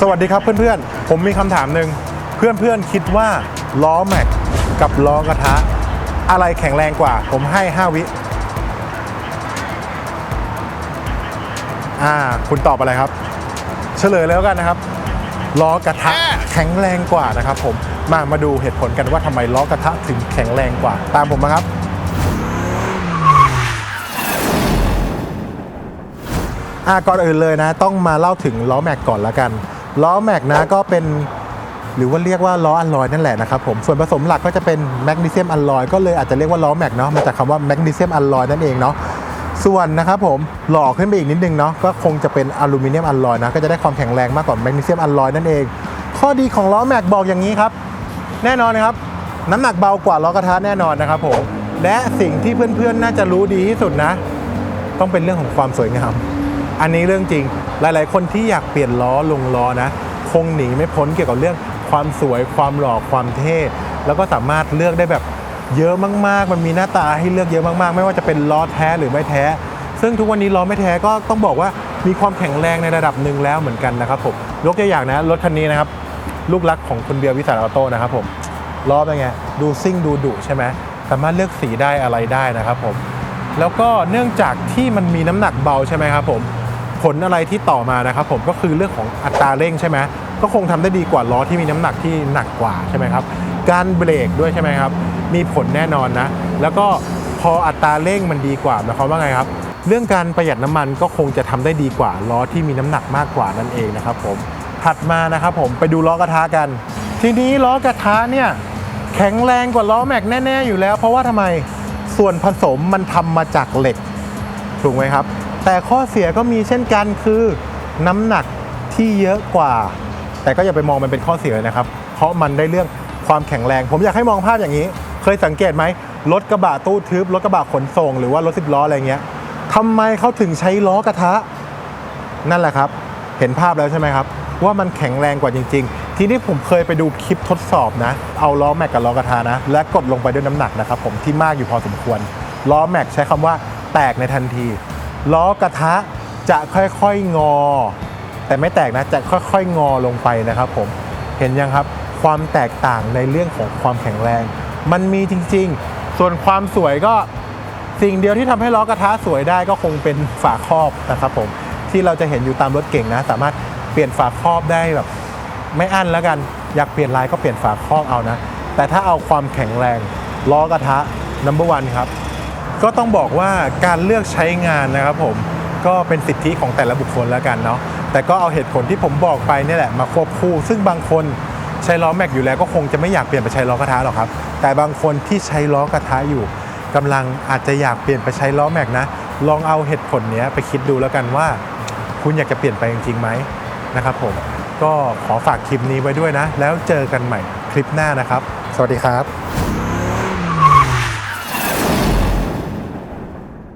สวัสดีครับเพื่อนๆ ผมมีคำถามหนึ่งเพื่อนๆคิดว่าล้อแม็กกับล้อกระทะ อะไรแข็งแรงกว่า ผมให้ 5 วิ อ่า คุณตอบอะไรครับ เฉลยแล้วกันนะครับล้อกระทะแข็งแรงกว่านะครับผมมามาดูเหตุผลกันว่าทำไมล้อกระทะถึงแข็งแรงกว่า ตามผมมาครับอะก่อนอื่นเลยนะ ต้องมาเล่าถึงล้อแม็กก่อนละกัน ล้อแม็กนะก็เป็นหรือว่าเรียกว่าล้ออัลลอยนั่นแหละนะครับผมส่วนผสมหลักก็จะเป็นแมกนีเซียมอัลลอยก็เลยอาจจะเรียกว่าล้อแม็กเนาะมาจากคำว่าแมกนีเซียมอัลลอยนั่นเองเนาะส่วนนะครับผมหล่อขึ้นไปอีกนิดนึงเนาะก็คงจะเป็นอลูมิเนียมอัลลอยนะก็จะได้ความแข็งแรงมากกว่าแมกนีเซียมอัลลอยนั่นเอง ข้อดีของล้อแม็กบอกอย่างนี้ครับ แน่นอนนะครับน้ำหนักเบากว่าล้อกระทะแน่นอนนะครับผมและสิ่งที่เพื่อนๆน่าจะรู้ดีที่สุดนะ ต้องเป็นเรื่องของความสวยงาม อันนี้เรื่องจริง หลาย ๆ คนที่อยากเปลี่ยนล้อลงล้อนะ คงหนีไม่พ้นเกี่ยวกับเรื่องความสวยความหล่อความเท่ แล้วก็สามารถเลือกได้แบบเยอะมาก ๆ มันมีหน้าตาให้เลือกเยอะมาก ๆ ไม่ว่าจะเป็นล้อแท้หรือไม่แท้ ซึ่งทุกวันนี้ล้อไม่แท้ก็ต้องบอกว่ามีความแข็งแรงในระดับหนึ่งแล้วเหมือนกันนะครับผมยกตัวอย่างนะรถคันนี้นะครับลูกรักของคุณเบียร์วิสารออโต้นะครับผมล้อเป็นไงดูซิ่งดูดุใช่ไหมสามารถเลือกสีได้อะไรได้นะครับผมแล้วก็เนื่องจากที่มันมีน้ำหนักเบาใช่ไหมครับผม ลอะไรที่ต่อมานะครับผมก็คือเรื่องของอัตราเร่งใช่ไหมก็คงทำได้ดีกว่าล้อที่มีน้ำหนักที่หนักกว่าใช่ไหมครับการเบรกด้วยใช่ไหมครับมีผลแน่นอนนะ แล้วก็พออัตราเร่งมันดีกว่าหมายความว่าไงครับเรื่องการประหยัดน้ำมันก็คงจะทำได้ดีกว่าล้อที่มีน้ำหนักมากกว่านั่นเองนะครับผมถัดมานะครับผมไปดูล้อกระทะกัน ทีนี้ล้อกระทะเนี่ยแข็งแรงกว่าล้อแม็กแน่ ๆ อยู่แล้ว เพราะว่าทำไมส่วนผสมมันทำมาจากเหล็กถูกไหมครับ แต่ข้อเสียก็มีเช่นกันคือน้ำหนักที่เยอะกว่า แต่ก็อย่าไปมองมันเป็นข้อเสียนะครับ เพราะมันได้เรื่องความแข็งแรง ผมอยากให้มองภาพอย่างนี้ เคยสังเกตไหมรถกระบะตู้ทึบรถกระบะขนส่ง หรือว่ารถสิบล้ออะไรเงี้ยทำไมเขาถึงใช้ล้อกระทะ นั่นแหละครับ เห็นภาพแล้วใช่ไหมครับ ว่ามันแข็งแรงกว่าจริง ๆ ทีนี้ผมเคยไปดูคลิปทดสอบนะ เอาล้อแม็กกับล้อกระทะนะ และกดลงไปด้วยน้ำหนักนะครับผมที่มากอยู่พอสมควรล้อแม็กใช้คำว่าแตกในทันที ล้อกระทะจะค่อยๆงอ แต่ไม่แตกนะจะค่อยๆงอลงไปนะครับผมเห็นยังครับความแตกต่างในเรื่องของความแข็งแรง มันมีจริงๆ ส่วนความสวยก็สิ่งเดียวที่ทำให้ล้อกระทะสวยได้ก็คงเป็นฝาครอบนะครับผมที่เราจะเห็นอยู่ตามรถเก่งนะ สามารถเปลี่ยนฝาครอบได้แบบ ไม่อั้นแล้วกัน อยากเปลี่ยนลายก็เปลี่ยนฝาครอบเอานะ แต่ถ้าเอาความแข็งแรงล้อกระทะ number one ครับ ก็ต้องบอกว่าการเลือกใช้งานนะครับผมก็เป็นสิทธิของแต่ละบุคคลแล้วกันเนาะแต่ก็เอาเหตุผลที่ผมบอกไปนี่แหละมาควบคู่ ซึ่งบางคนใช้ล้อแม็กอยู่แล้วก็คงจะไม่อยากเปลี่ยนไปใช้ล้อกระทะหรอกครับ แต่บางคนที่ใช้ล้อกระทะอยู่กำลังอาจจะอยากเปลี่ยนไปใช้ล้อแม็กนะลองเอาเหตุผลนี้ไปคิดดูแล้วกันว่า คุณอยากจะเปลี่ยนไปจริงๆไหมนะครับผมก็ขอฝากคลิปนี้ไว้ด้วยนะ แล้วเจอกันใหม่คลิปหน้านะครับ สวัสดีครับ